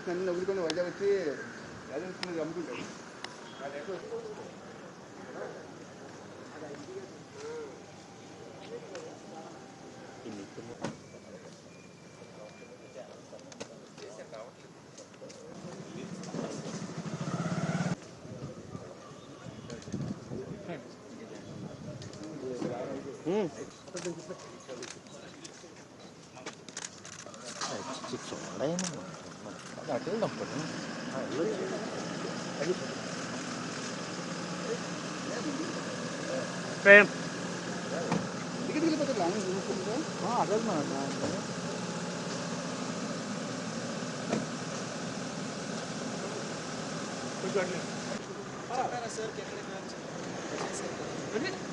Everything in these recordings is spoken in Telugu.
그 갔는데 우리 거는 원래 그때 야전 쓰는 연구 좀. 아내 아, 진짜 졸라 있는 거야. 那真的不能，哎，我这，哎，你说，哎，这个这个这个两个怎么分的？啊，这嘛，那。Good job. Ah, sir, can I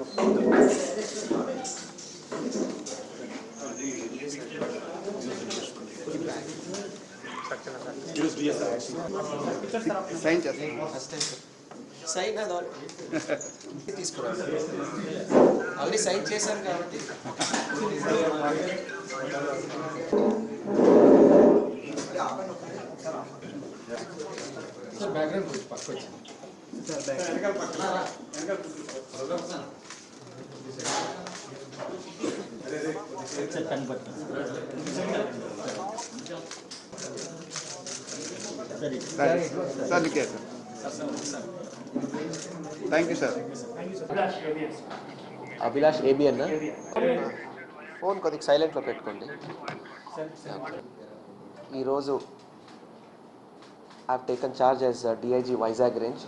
అప్పుడు అప్పుడు సైన్ చేస్తాను సైన్. తీసుకురావాలి. ఆల్రెడీ సైన్ చేశారు కాబట్టి. సార్ నీకే sir thank you sir Abhilash ABN phone కొద్దిగా సైలెంట్లో పెట్టుకోండి. ఈరోజు I taken charge as DIG Vizag range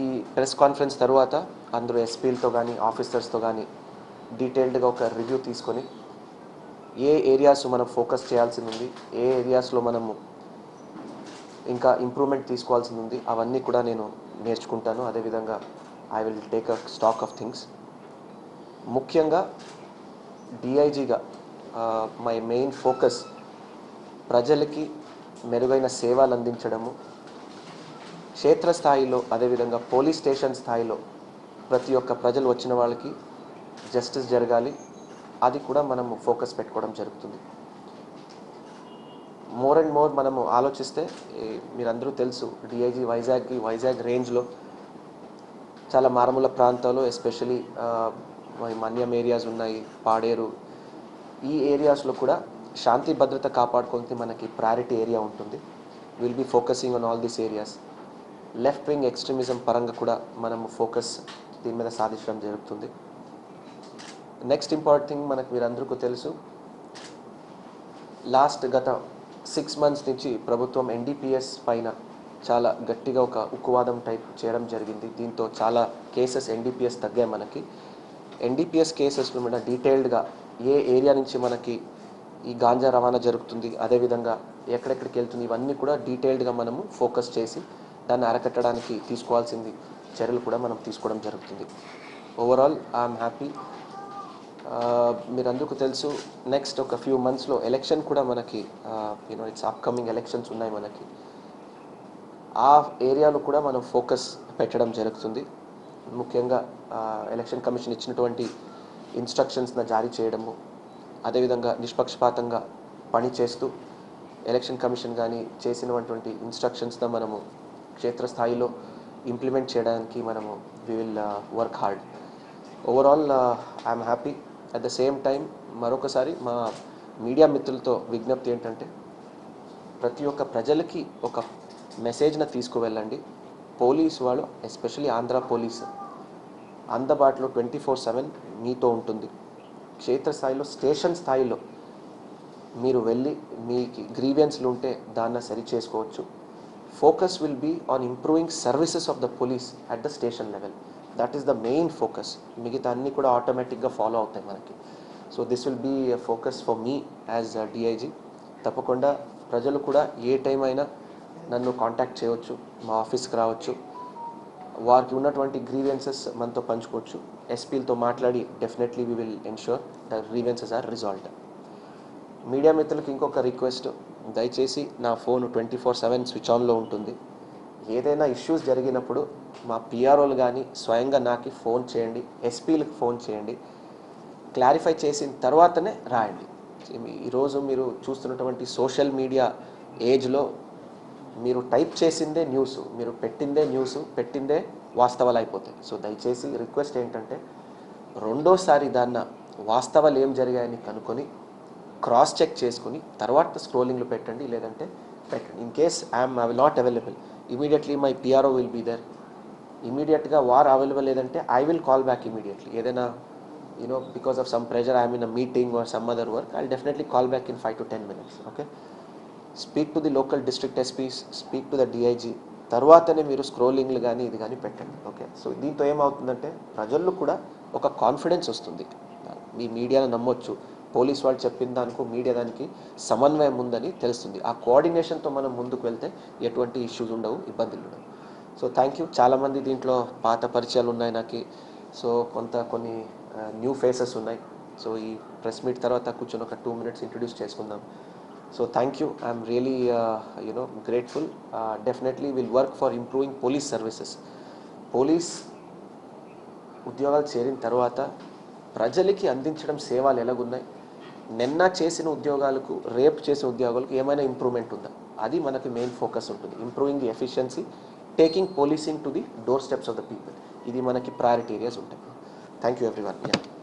ఈ ప్రెస్ కాన్ఫరెన్స్ తర్వాత అందరూ ఎస్పీలతో కానీ ఆఫీసర్స్తో కానీ డీటెయిల్డ్గా ఒక రివ్యూ తీసుకొని ఏ ఏరియాస్ మనం ఫోకస్ చేయాల్సి ఉంది ఏ ఏరియాస్లో మనము ఇంకా ఇంప్రూవ్మెంట్ తీసుకోవాల్సి ఉంది అవన్నీ కూడా నేను నేర్చుకుంటాను. అదేవిధంగా I will take a stock of things ముఖ్యంగా డిఐజీగా మై మెయిన్ ఫోకస్ ప్రజలకి మెరుగైన సేవలు అందించడము. క్షేత్రస్థాయిలో అదేవిధంగా పోలీస్ స్టేషన్ స్థాయిలో ప్రతి ఒక్క ప్రజలు వచ్చిన వాళ్ళకి జస్టిస్ జరగాలి. అది కూడా మనము ఫోకస్ పెట్టుకోవడం జరుగుతుంది. మోర్ అండ్ మోర్ మనము ఆలోచిస్తే మీరందరూ తెలుసు డిఐజీ వైజాగ్కి వైజాగ్ రేంజ్లో చాలా మారుమూల ప్రాంతాలు ఎస్పెషలీ మన్యం ఏరియాస్ ఉన్నాయి పాడేరు ఈ ఏరియాస్లో కూడా శాంతి భద్రత కాపాడుకోవడానికి మనకి ప్రయారిటీ ఏరియా ఉంటుంది. Will be focusing on all these areas left wing extremism పరంగా కూడా మనము ఫోకస్ దీని మీద సాధించడం జరుగుతుంది. నెక్స్ట్ ఇంపార్టెంట్ థింగ్ మనకు మీరందరికీ తెలుసు. లాస్ట్ గత సిక్స్ మంత్స్ నుంచి ప్రభుత్వం ఎన్డీపీఎస్ పైన చాలా గట్టిగా ఒక ఉక్కువాదం టైప్ చేయడం జరిగింది. దీంతో చాలా కేసెస్ ఎన్డీపీఎస్ తగ్గాయి మనకి. ఎన్డీపీఎస్ కేసెస్ మీద డీటెయిల్డ్గా ఏ ఏరియా నుంచి మనకి ఈ గాంజా రవాణా జరుగుతుంది అదేవిధంగా ఎక్కడెక్కడికి వెళ్తుంది ఇవన్నీ కూడా డీటెయిల్డ్గా మనము ఫోకస్ చేసి దాన్ని అరకట్టడానికి తీసుకోవాల్సింది చర్యలు కూడా మనం తీసుకోవడం జరుగుతుంది. ఓవరాల్ ఐఎమ్ హ్యాపీ మీరందరికీ తెలుసు నెక్స్ట్ ఒక ఫ్యూ మంత్స్లో ఎలక్షన్ కూడా మనకి యూనో ఇట్స్ అప్కమింగ్ ఎలక్షన్స్ ఉన్నాయి మనకి. ఆ ఏరియాలో కూడా మనం ఫోకస్ పెట్టడం జరుగుతుంది. ముఖ్యంగా uh, ఎలక్షన్ కమిషన్ ఇచ్చినటువంటి ఇన్స్ట్రక్షన్స్ని జారీ చేయడము అదేవిధంగా నిష్పక్షపాతంగా పని చేస్తూ ఎలక్షన్ కమిషన్ కానీ చేసినటువంటి ఇన్స్ట్రక్షన్స్ని మనము క్షేత్రస్థాయిలో ఇంప్లిమెంట్ చేయడానికి మనము we will work hard overall I'm happy at the same time మరొకసారి మా మీడియా మిత్రులతో విజ్ఞప్తి ఏంటంటే ప్రతి ఒక్క ప్రజలకి ఒక మెసేజ్ని తీసుకువెళ్ళండి. పోలీస్ వాళ్ళు ఎస్పెషలీ ఆంధ్ర పోలీస్ అందుబాటులో ట్వంటీ ఫోర్ సెవెన్ మీతో ఉంటుంది. క్షేత్రస్థాయిలో స్టేషన్ స్థాయిలో మీరు వెళ్ళి మీకు గ్రీవియన్స్లు ఉంటే దాన్ని సరి చేసుకోవచ్చు. Focus will be on improving services of the police at the station level. That is the main focus. మిగతా అన్నీ కూడా ఆటోమేటిక్గా ఫాలో అవుతాయి మనకి. So this will be focus for me as DIG. తప్పకుండా ప్రజలు కూడా ఏ టైం అయినా నన్ను కాంటాక్ట్ చేయవచ్చు మా ఆఫీస్కి రావచ్చు. వారికి ఉన్నటువంటి గ్రీవెన్సెస్ మనతో పంచుకోవచ్చు. ఎస్పీలతో మాట్లాడి definitely we will ensure the grievances are resolved media మిత్రులకు ఇంకొక రిక్వెస్ట్ దయచేసి నా phone twenty four seven switch ఆన్లో ఉంటుంది. ఏదైనా ఇష్యూస్ జరిగినప్పుడు మా పిఆర్ఓలు కానీ స్వయంగా నాకు ఫోన్ చేయండి ఎస్పీలకు ఫోన్ చేయండి. క్లారిఫై చేసిన తర్వాతనే రాయండి. ఈరోజు మీరు చూస్తున్నటువంటి సోషల్ మీడియా ఏజ్లో మీరు టైప్ చేసిందే న్యూస్ మీరు పెట్టిందే న్యూస్ పెట్టిందే వాస్తవాలు అయిపోతాయి సో దయచేసి రిక్వెస్ట్ ఏంటంటే రెండోసారి దాన్న వాస్తవాలు ఏం జరిగాయని కనుక్కొని క్రాస్ చెక్ చేసుకుని తర్వాత స్క్రోలింగ్లో పెట్టండి లేదంటే పెట్టండి. In case I'm I will not available immediately my PRO will be there ఇమీడియట్గా వార్ అవైలబుల్ లేదంటే I will call back immediately ఏదైనా you know because of some pressure I'm in a meeting or some other work I definitely call back in five to ten minutes okay speak to the local district SPs speak to the DIG. తర్వాతనే మీరు స్క్రోలింగ్లు కానీ ఇది కానీ పెట్టండి. ఓకే? సో దీంతో ఏమవుతుందంటే ప్రజల్లో కూడా ఒక కాన్ఫిడెన్స్ వస్తుంది. మీ మీడియాను నమ్మొచ్చు. పోలీస్ వాళ్ళు చెప్పిన దానికి మీడియా దానికి సమన్వయం ఉందని తెలుస్తుంది. ఆ కోఆర్డినేషన్తో మనం ముందుకు వెళ్తే ఎటువంటి ఇష్యూస్ ఉండవు ఇబ్బందులు ఉండవు. So thank you. చాలామంది దీంట్లో పాత పరిచయాలు ఉన్నాయి నాకు. సో కొంత కొన్ని న్యూ ఫేసెస్ ఉన్నాయి. సో ఈ ప్రెస్ మీట్ తర్వాత కూర్చొని ఒక టూ మినిట్స్ ఇంట్రడ్యూస్ చేసుకుందాం. So thank you I'm really you know grateful definitely will work for improving police services police ఉద్యోగాలు చేరిన తర్వాత ప్రజలకి అందించడం సేవలు ఎలాగున్నాయి? నిన్న చేసిన ఉద్యోగాలకు రేపు చేసిన ఉద్యోగాలకు ఏమైనా ఇంప్రూవ్మెంట్ ఉందా? అది మనకి మెయిన్ ఫోకస్ ఉంటుంది. Improving the efficiency taking policing to the door steps of the people ఇది మనకి ప్రయారిటీ ఏరియాస్ ఉంటాయి. Thank you everyone